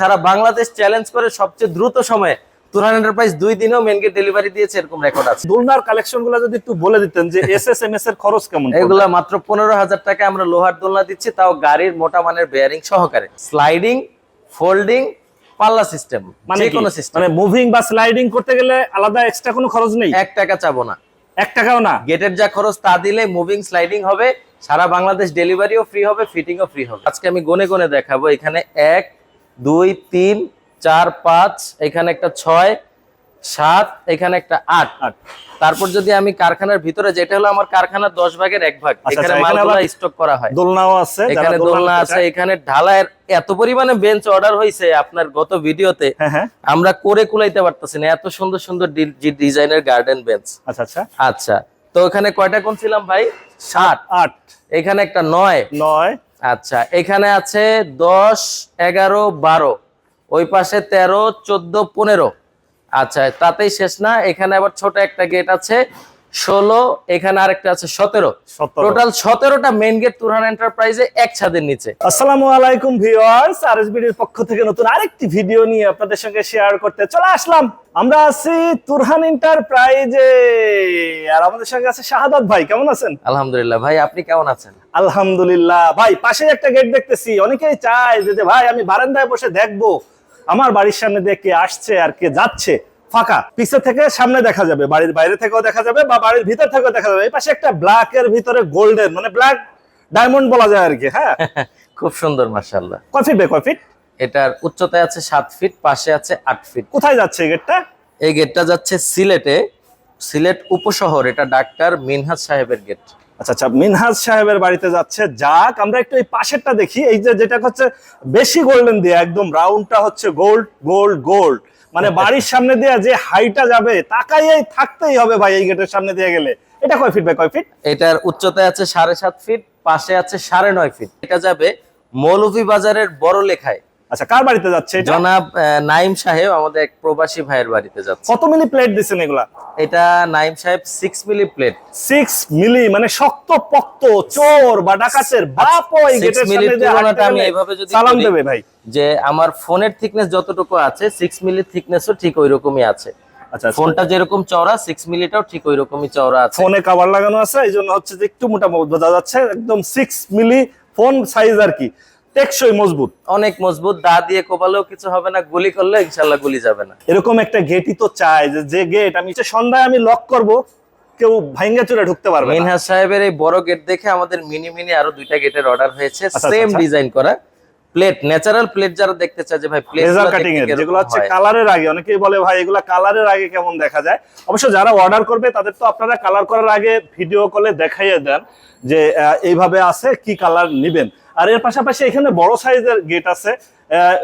সারা Bangladesh challenge করে সবচেয়ে দ্রুত সময়ে তুরহান এন্টারপ্রাইজ দুই দিনেও মেন গেট ডেলিভারি দিয়েছে এরকম রেকর্ড আছে। দোলনার কালেকশনগুলো যদি একটু বলে দিতেন যে এস এস এম এস এর খরচ কেমন? এগুলা মাত্র পনেরো হাজার টাকা আমরা লোহার দোলনা দিচ্ছি তাও গাড়ির মোটা মানের বেয়ারিং সহকারে। স্লাইডিং ফোল্ডিং পাল্লা সিস্টেম মানে কোনো সিস্টেম মানে মুভিং বা স্লাইডিং করতে গেলে আলাদা এক্সট্রা কোনো খরচ নেই? এক টাকা চাবো না। এক টাকাও না? গেটের যা খরচ তা দিলে মুভিং স্লাইডিং হবে সারা বাংলাদেশ ডেলিভারিও ফ্রি হবে ফিটিংও ফ্রি হবে। আজকে আমি গনে গনে দেখাবো এখানে এক দুই তিন চার পাঁচ এখানে একটা ছয় সাত এখানে একটা আট। আট। তারপর যদি আমি কারখানার ভিতরে যেটা হলো আমার কারখানার দশ ভাগের এক ভাগ আচ্ছা, এখানে আচ্ছা, এখানে মালগুলো স্টক করা হয়। দোলনাও আছে এখানে দোলনা আছে এখানে ঢালাইয়ের এত পরিমাণে বেঞ্চ অর্ডার হয়েছে আপনার গত ভিডিওতে হ্যাঁ হ্যাঁ। আমরা করে কুলাইতে পারতেছি না এত সুন্দর সুন্দর ডিজাইনের গার্ডেন বেঞ্চ আচ্ছা আচ্ছা। আচ্ছা তো এখানে কয়টা কোন ছিলাম ভাই? সাত। আট। এখানে একটা নয়। নয়। আচ্ছা এখানে আছে দশ, এগারো, বারো। ওই পাশে তেরো, চোদ্দ, পনেরো। আচ্ছা তাতেই শেষ না। এখানে আবার ছোট একটা গেট আছে। ষোলো এখানে আরেকটা আছে সতেরো। টোটাল সতেরোটা মেন গেট তুরহান এন্টারপ্রাইজে এক ছাদের নিচে। আসসালামু আলাইকুম ভিউয়ার্স আরএসবিডির পক্ষ থেকে নতুন আরেকটি ভিডিও নিয়ে আপনাদের সঙ্গে শেয়ার করতে চলে আসলাম। আমরা আছি তুরহান এন্টারপ্রাইজে আর আমাদের সঙ্গে আছে শাহাদাত ভাই কেমন আছেন? আলহামদুলিল্লাহ ভাই আপনি কেমন আছেন? আলহামদুলিল্লাহ। ভাই পাশে একটা গেট দেখতেছি। অনেকেই চায় যে যে ভাই আমি বারান্দায় বসে দেখব। আমার বাড়ির সামনে দিয়ে কে আসছে আর কে যাচ্ছে। ফাঁকা। পিছে থেকে সামনে দেখা যাবে বাড়ির বাইরে থেকেও দেখা যাবে বা বাড়ির ভিতর থেকেও দেখা যাবে। এই পাশে একটা ব্ল্যাক এর ভিতরে গোল্ডেন মানে ব্ল্যাক ডায়মন্ড বলা যায় আর কি হ্যাঁ? খুব সুন্দর মার্শাল্লাহ কয় ফিট বে কয় ফিট এটার উচ্চতায় আছে সাত ফিট পাশে আছে আট ফিট কোথায় যাচ্ছে এই গেটটা এই গেটটা যাচ্ছে সিলেটে। সিলেট উপশহর এটা ডাক্তার মিনহাজ সাহেবের গেট আচ্ছা আচ্ছা মিনহাজ সাহেবের বাড়িতে যাচ্ছে যাক আমরা একটু এই পাশেরটা দেখি। এই যে যেটা হচ্ছে বেশি গোল্ডেন দিয়ে একদম রাউন্ডটা হচ্ছে গোল্ড গোল্ড গোল্ড মানে বাড়ির সামনে দিয়ে যে হাইটা যাবে তাকাই থাকতেই হবে ভাই এই গেটের সামনে দিয়ে গেলে। এটা কয় ফিট বাই কয় ফিট এটার উচ্চতায় আছে সাড়ে সাত ফিট পাশে আছে সাড়ে নয় ফিট এটা যাবে মৌলভী বাজারের বড় লেখায় আচ্ছা কার বাড়িতে যাচ্ছে জনাব নাইম সাহেব আমাদের এক প্রবাসী ভাইয়ের বাড়িতে যাচ্ছে। কত মিলি প্লেট দিচ্ছেন এগুলা? এটা নাইম সাহেব six milli plate. Six milli মানে শক্ত পক্ত চোর বা ডাকাতের বাপ ওই গেটের সামনে আমি এইভাবে যদি সালাম দেবে ভাই। যে আমার ফোনের থিকনেস যতটুকু আছে সিক্স মিলি থিকনেসও ঠিক ওই রকমই আছে। আচ্ছা আচ্ছা। ফোনটা যেরকম চওড়া সিক্স মিলিটাও ঠিক ওই রকমই চওড়া আছে। ফোনে কভার লাগানো আছে এই জন্য হচ্ছে যে একটু মোটামুটি বোঝা যাচ্ছে একদম সিক্স মিলি ফোন সাইজ আর কি। টেকসই মজবুত। অনেক মজবুত দা দিয়ে কোপালেও কিছু হবে না গুলি করলে ইনশাল্লাহ গুলি যাবে না। এরকম একটা গেটই তো চাই যে যে গেট আমি সন্ধ্যায় আমি লক করব কেউ ভাঙ্গা চুরে ঢুকতে পারবে মিনহাজ সাহেবের এই বড় গেট দেখে আমাদের মিনি মিনি আরও দুইটা গেটের অর্ডার হয়েছে আচ্ছা, সেম আচ্ছা। ডিজাইন করা। প্লেট ন্যাচারাল প্লেট যারা দেখতে চায় যে ভাই প্লেট কাটিং এর যেগুলো হচ্ছে কালারের আগে অনেকেই বলে ভাই এগুলা কালারের আগে কেমন দেখা যায়? অবশ্য যারা অর্ডার করবে তাদের তো আপনারা কালার করার আগে ভিডিও কলে দেখাইয়ে দেন যে এইভাবে আছে কি কালার নিবেন। আর এর পাশাপাশি এখানে বড় সাইজের গেট আছে।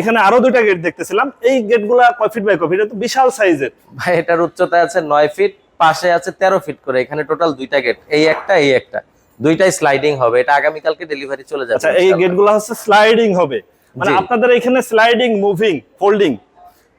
এখানে আরও দুইটা গেট দেখতেছিলাম। এই গেটগুলা কয় ফিট বাই কয় ফিট বিশাল সাইজের। ভাই এটার উচ্চতা আছে নয় ফিট পাশে আছে তেরো ফিট করে। এখানে টোটাল দুইটা গেট এই একটা এই একটা। দুইটাই স্লাইডিং হবে। এটা আগামীকালকে ডেলিভারি চলে যাবে আচ্ছা এই। গেটগুলো হচ্ছে স্লাইডিং হবে। মানে আপনাদের এখানে স্লাইডিং মুভিং ফোল্ডিং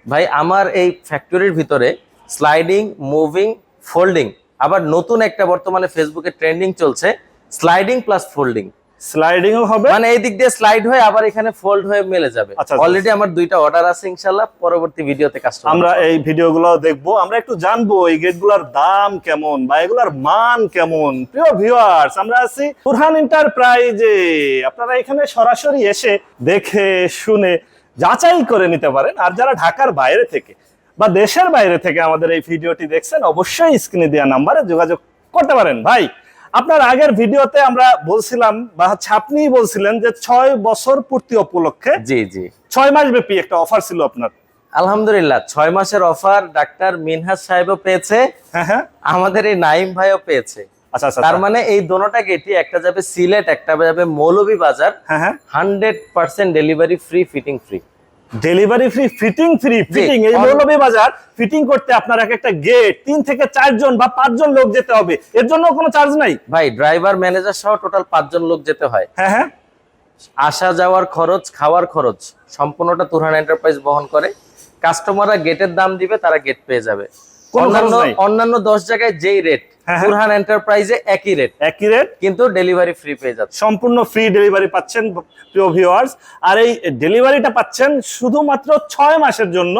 ভাই আমার এই ফ্যাক্টরির ভিতরে স্লাইডিং মুভিং ফোল্ডিং আবার নতুন একটা বর্তমানে ফেসবুকে ট্রেন্ডিং চলছে স্লাইডিং প্লাস ফোল্ডিং স্লাইডিংও হবে। মানে এই দিক দিয়ে স্লাইড হয়ে আবার এখানে ফোল্ড হয়ে মেলে যাবে। আচ্ছা, আচ্ছা। অলরেডি আমার দুইটা অর্ডার আছে ইনশাল্লাহ পরবর্তী ভিডিওতে কাস্টমার আমরা এই ভিডিওগুলো দেখব। আমরা একটু জানব এই গেটগুলোর দাম কেমন বা এগুলার মান কেমন। প্রিয় ভিউয়ার্স আমরা আছি তুরহান এন্টারপ্রাইজে আপনারা এখানে সরাসরি এসে দেখে শুনে যাচাই করে নিতে পারেন। আর যারা ঢাকার বাইরে থেকে বা দেশের বাইরে থেকে আমাদের এই ভিডিওটি দেখছেন অবশ্যই স্ক্রিনে দেওয়া নাম্বারে যোগাযোগ করতে পারেন। ভাই আপনার আগের ভিডিওতে আমরা বলছিলাম বা হচ্ছে আপনিই বলছিলেন যে ছয় বছর পূর্তি উপলক্ষে জি জি। ছয় মাস ব্যাপী একটা অফার ছিল আপনার। আলহামদুলিল্লাহ ছয় মাসের অফার ডাক্তার মিনহাজ সাহেবও পেয়েছে হ্যাঁ হ্যাঁ। আমাদের এই নাইম ভাইও পেয়েছে। আচ্ছা আচ্ছা তার মানে এই দোনোটা গেটই একটা যাবে সিলেট একটা যাবে মৌলভী বাজার হ্যাঁ হ্যাঁ। Hundred percent delivery free fitting free delivery free fitting free fitting এই মৌলভী বাজার ফিটিং করতে আপনার এক একটা গেট তিন থেকে চারজন বা পাঁচজন লোক যেতে হবে। এর জন্য কোনো চার্জ নাই? ভাই ড্রাইভার ম্যানেজার সহ টোটাল পাঁচজন লোক যেতে হয়। হ্যাঁ হ্যাঁ। আসা যাওয়ার খরচ খাওয়ার খরচ সম্পূর্ণটা তুরহান এন্টারপ্রাইজ বহন করে। কাস্টমাররা গেটের দাম দিবে তারা গেট পেয়ে যাবে। অন্যান্য অন্যান্য দশ জায়গায় যেই রেট হ্যাঁ। তুরহান এন্টারপ্রাইজে একই রেট একই রেট কিন্তু ডেলিভারি ফ্রি পেয়ে যাচ্ছে। সম্পূর্ণ ফ্রি ডেলিভারি পাচ্ছেন প্রিয় ভিউয়ার্স আর এই ডেলিভারিটা পাচ্ছেন শুধুমাত্র ছয় মাসের জন্য।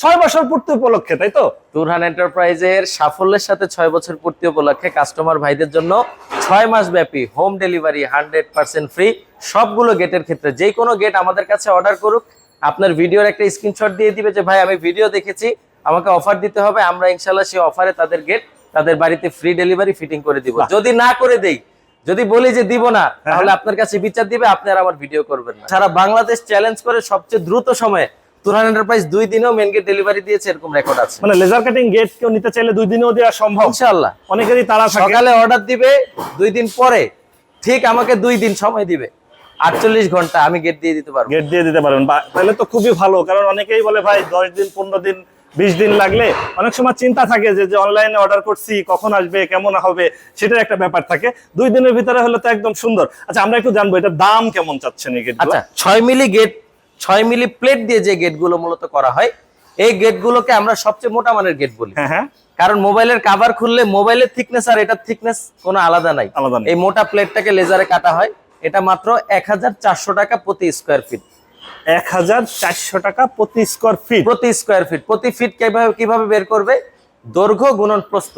ছয় বছর পূর্তি উপলক্ষে তাই তো? তুরহান এন্টারপ্রাইজের সাফল্যের সাথে ছয় বছর পূর্তি উপলক্ষে কাস্টমার ভাইদের জন্য ছয় মাস ব্যাপী home delivery hundred percent free সবগুলো গেটের ক্ষেত্রে যে কোনো গেট আমাদের কাছে অর্ডার করুক। আপনার ভিডিওর একটা স্ক্রিনশট দিয়ে দিবে যে ভাই আমি ভিডিও দেখেছি। আমাকে অফার দিতে হবে। আমরা ইনশাল্লাহ সেই অফারে তাদের গেট তাদের বাড়িতে ফ্রি ডেলিভারি ফিটিং করে দিব। যদি না করে দেই যদি বলি যে দিব না হ্যাঁ। তাহলে আপনার কাছে বিচার দিবে আপনি আর আমার ভিডিও করবেন না। সারা বাংলাদেশ চ্যালেঞ্জ করে সবচেয়ে দ্রুত সময়ে তুরহান এন্টারপ্রাইজ দুই দিনেও মেন গেট ডেলিভারি দিয়েছে এরকম রেকর্ড আছে। মানে লেজার কাটিং গেট কেউ নিতে চাইলে দুই দিনেও দেওয়া সম্ভব। ইনশাআল্লাহ। অনেকেরই তারা থাকে। সকালে অর্ডার দিবে দুই দিন পরে ঠিক আমাকে দুই দিন সময় দিবে। আটচল্লিশ ঘণ্টা আমি গেট দিয়ে দিতে পারব। গেট দিয়ে দিতে পারবেন। তাহলে তো খুবই ভালো কারণ অনেকেই বলে ভাই দশ দিন পনেরো দিন বিশ দিন লাগলে অনেক সময় চিন্তা থাকে যে যে অনলাইনে অর্ডার করছি কখন আসবে কেমন হবে সেটার একটা ব্যাপার থাকে। দুই দিনের ভিতরে হলে তো একদম সুন্দর। আচ্ছা আমরা একটু জানব এটার দাম কেমন চাচ্ছেন এই গেট আচ্ছা ছয় মিলি গেট ছয় মিলি প্লেট দিয়ে যে গেটগুলো মূলত করা হয় এই গেটগুলোকে আমরা সবচেয়ে মোটা মানের গেট বলি। হ্যাঁ হ্যাঁ। কারণ মোবাইলের কাভার খুললে মোবাইলের থিকনেস আর এটার থিকনেস কোনো আলাদা নাই। আলাদা এই মোটা প্লেটটাকে লেজারে কাটা হয়। এটা মাত্র এক হাজার চারশো টাকা প্রতি স্কোয়ার ফিট এক হাজার চারশো টাকা প্রতি স্কোয়ার ফিট প্রতি স্কোয়ার ফিট প্রতি ফিট কীভাবে কীভাবে বের করবে? দৈর্ঘ্য গুণন প্রস্থ।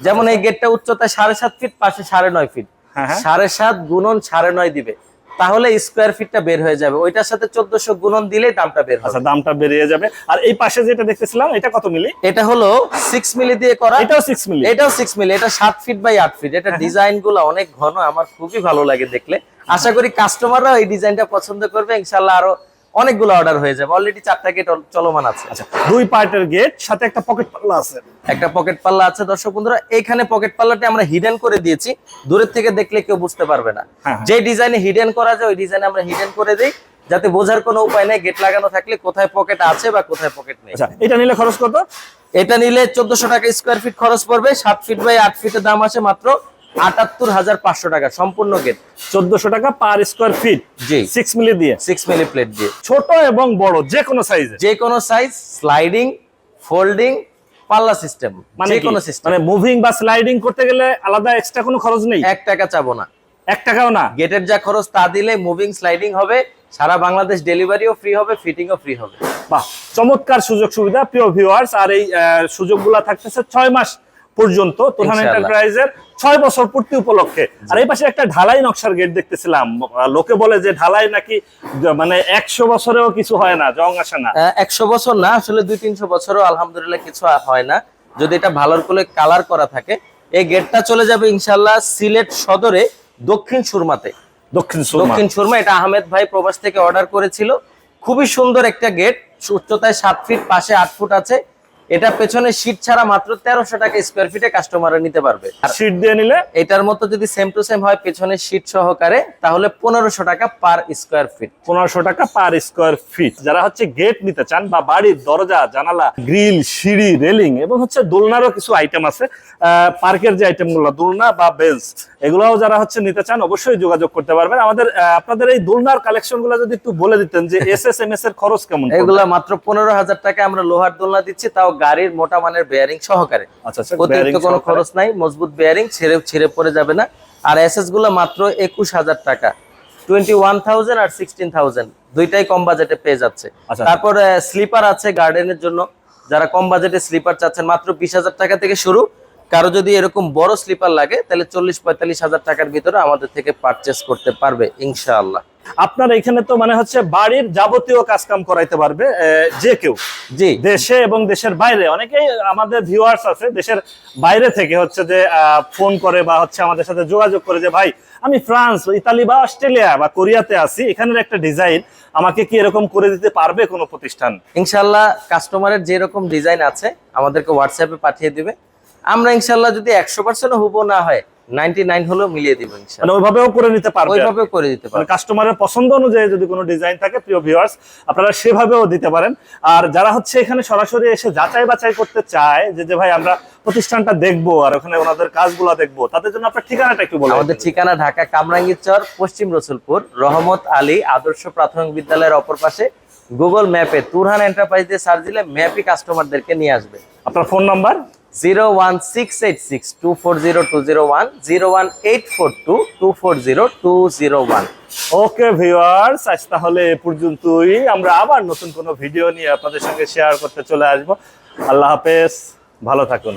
যেমন এই গেটটা উচ্চতা সাড়ে সাত ফিট পাশে সাড়ে নয় ফিট হ্যাঁ হ্যাঁ। সাড়ে সাত গুণন সাড়ে নয় দিবে। তাহলে স্কোয়ার ফিটটা বের হয়ে যাবে। ওইটার সাথে চোদ্দশো গুণন দিলেই দামটা বের হবে। আচ্ছা দামটা বেরিয়ে যাবে। আর এই পাশে যেটা দেখতেছিলাম এটা কত মিলি? এটা হলো সিক্স মিলি দিয়ে করা। এটাও সিক্স মিলি। এটাও সিক্স মিলি। এটা সাত ফিট বাই আট ফিট হ্যাঁ, এটা ডিজাইনগুলো অনেক ঘন আমার খুবই ভালো লাগে দেখলে। আশা করি কাস্টমাররা এই ডিজাইনটা পছন্দ করবে। ইনশাল্লাহ আরও অনেকগুলো অর্ডার হয়ে যাবে। অলরেডি চারটা গেট চলমান আছে। আচ্ছা দুই পার্টের গেট সাথে একটা পকেট পাল্লা আছে। একটা পকেট পাল্লা আছে দর্শক বন্ধুরা। এইখানে পকেট পাল্লাটি আমরা হিডেন করে দিয়েছি। দূরের থেকে দেখলে কেউ বুঝতে পারবে না। হ্যাঁ, হ্যাঁ। যে ডিজাইনে হিডেন করা যায় ওই ডিজাইনে আমরা হিডেন করে দিই। যাতে বোঝার কোনো উপায় নেই গেট লাগানো থাকলে কোথায় পকেট আছে বা কোথায় পকেট নেই। আচ্ছা এটা নিলে খরচ কত? এটা নিলে চোদ্দশো টাকা স্কোয়ার ফিট খরচ পড়বে। সাত ফিট বাই আট ফিটের দাম আছে মাত্র আটাত্তর হাজার পাঁচশো টাকা সম্পূর্ণ গেট। চোদ্দশো টাকা পার স্কোয়ার ফিট। জি। সিক্স মিলি দিয়ে। সিক্স মিলি প্লেট দিয়ে। ছোট এবং বড় যে কোনো সাইজের যে কোনো সাইজ স্লাইডিং ফোল্ডিং পাল্লা সিস্টেম মানে কোনো সিস্টেম মানে মুভিং বা স্লাইডিং করতে গেলে আলাদা এক্সট্রা কোনো খরচ নেই? এক টাকা চাবো না। এক টাকাও না? গেটের যা খরচ তা দিলে মুভিং স্লাইডিং হবে সারা বাংলাদেশ ডেলিভারিও ফ্রি হবে ফিটিংও ফ্রি হবে। বাহ চমৎকার সুযোগ সুবিধা প্রিয় ভিউয়ার্স আর এই সুযোগগুলা থাকতেছে ছয় মাস। পর্যন্ত ইনশাআল্লাহ। এন্টারপ্রাইজের ছয় বছর পূর্তি উপলক্ষে। আর এই পাশে একটা ঢালাই নকশার গেট দেখতেছিলাম। লোকে বলে যে ঢালাই নাকি মানে একশো বছরেও কিছু হয় না জং আসে না। একশো বছর না আসলে দুই তিনশো বছরও আলহামদুলিল্লাহ কিছু হয় না। যদি এটা ভালোর করে কালার করা থাকে এই গেটটা চলে যাবে ইনশাল্লাহ সিলেট সদরে দক্ষিণ সুরমাতে। দক্ষিণ দক্ষিণ সুরমা এটা আহমেদ ভাই প্রবাস থেকে অর্ডার করেছিল। খুবই সুন্দর একটা গেট উচ্চতায় সাত ফিট পাশে আট ফুট আছে। এটা পেছনে সিট ছাড়া মাত্র তেরোশো টাকা স্কোয়ার ফিটে কাস্টমাররা নিতে পারবে। সিট দিয়ে নিলে? এটার মতো যদি সেম টু সেম হয় পেছনে সিট সহকারে তাহলে পনেরোশো টাকা পার স্কোয়ার ফিট পনেরোশো টাকা পার স্কোয়ার ফিট যারা হচ্ছে গেট নিতে চান বা বাড়ির দরজা জানালা গ্রিল সিঁড়ি রেলিং এবং হচ্ছে দোলনারও কিছু আইটেম আছে পার্কের যে আইটেমগুলো দোলনা বা বেঞ্চ এগুলাও যারা হচ্ছে নিতে চান অবশ্যই যোগাযোগ করতে পারবেন। আমাদের আপনাদের এই দোলনার কালেকশনগুলো যদি একটু বলে দিতেন যে এস এস এম এস এর খরচ কেমন? এগুলা মাত্র পনেরো হাজার টাকা আমরা লোহার দোলনা দিচ্ছি তাও গাড়ির মোটা মানের বেয়ারিং সহকারে। আচ্ছা আচ্ছা অতিরিক্ত কোনো খরচ নাই মজবুত বেয়ারিং ছেড়ে ছেড়ে পড়ে যাবে না। আর এসএসগুলো মাত্র একুশ হাজার টাকা। টোয়েন্টি ওয়ান থাউজেন্ড আর সিক্সটিন থাউজেন্ড দুইটাই কম বাজেটে পেয়ে যাচ্ছে। আচ্ছা। তারপর স্লিপার আছে গার্ডেনের জন্য। যারা কম বাজেটে স্লিপার চাচ্ছেন মাত্র বিশ হাজার টাকা থেকে শুরু। কারও যদি এরকম বড় স্লিপার লাগে তাহলে চল্লিশ পঁয়তাল্লিশ হাজার টাকার ভিতরে আমাদের থেকে পারচেস করতে পারবে ইনশাআল্লাহ। আপনার এখানে তো মানে হচ্ছে বাড়ির যাবতীয় কাজ কাম করাইতে পারবে যে কেউ। জি। দেশে এবং দেশের বাইরে। অনেকেই আমাদের ভিউয়ার্স আছে দেশের বাইরে থেকে হচ্ছে যে ফোন করে বা হচ্ছে আমাদের সাথে যোগাযোগ করে যে ভাই আমি ফ্রান্স ইতালি বা অস্ট্রেলিয়া বা কোরিয়াতে আছি এখানের একটা ডিজাইন আমাকে কি এরকম করে দিতে পারবে কোনো প্রতিষ্ঠান? ইনশাল্লাহ কাস্টমারের যেরকম ডিজাইন আছে আমাদেরকে হোয়াটসঅ্যাপে পাঠিয়ে দিবে। আমরা ইনশাল্লাহ যদি একশো পার্সেন্ট হুবো না হয় মিলিয়ে দিব মানে ওইভাবেও করে নিতে পারবে ওইভাবে করে দিতে মানে কাস্টমারের পছন্দ অনুযায়ী যদি কোনো ডিজাইন থাকে প্রিয় ভিউয়ার্স আপনারা সেভাবেও দিতে পারেন। আর যারা হচ্ছে এখানে সরাসরি এসে যাচাই বাছাই করতে চায় যে যে ভাই আমরা প্রতিষ্ঠানটা দেখব আর ওখানে ওনাদের কাজগুলো দেখব তাদের জন্য আপনার ঠিকানাটা একটু বলুন আমাদের ঠিকানা ঢাকা কামরাঙ্গীরচর পশ্চিম রসুলপুর রহমত আলী আদর্শ প্রাথমিক বিদ্যালয়ের অপর পাশে। গুগল ম্যাপে তুরহান এন্টারপ্রাইজ দিয়ে সার্চ দিলে ম্যাপই কাস্টমারদেরকে নিয়ে আসবে। আপনার phone number zero one six eight six two four zero two zero one zero one eight four two two four zero two zero one okay আজ তাহলে এ পর্যন্তই। আমরা আবার নতুন কোনো ভিডিও নিয়ে আপনাদের সঙ্গে শেয়ার করতে চলে আসব। আল্লাহ হাফেজ, ভালো থাকুন।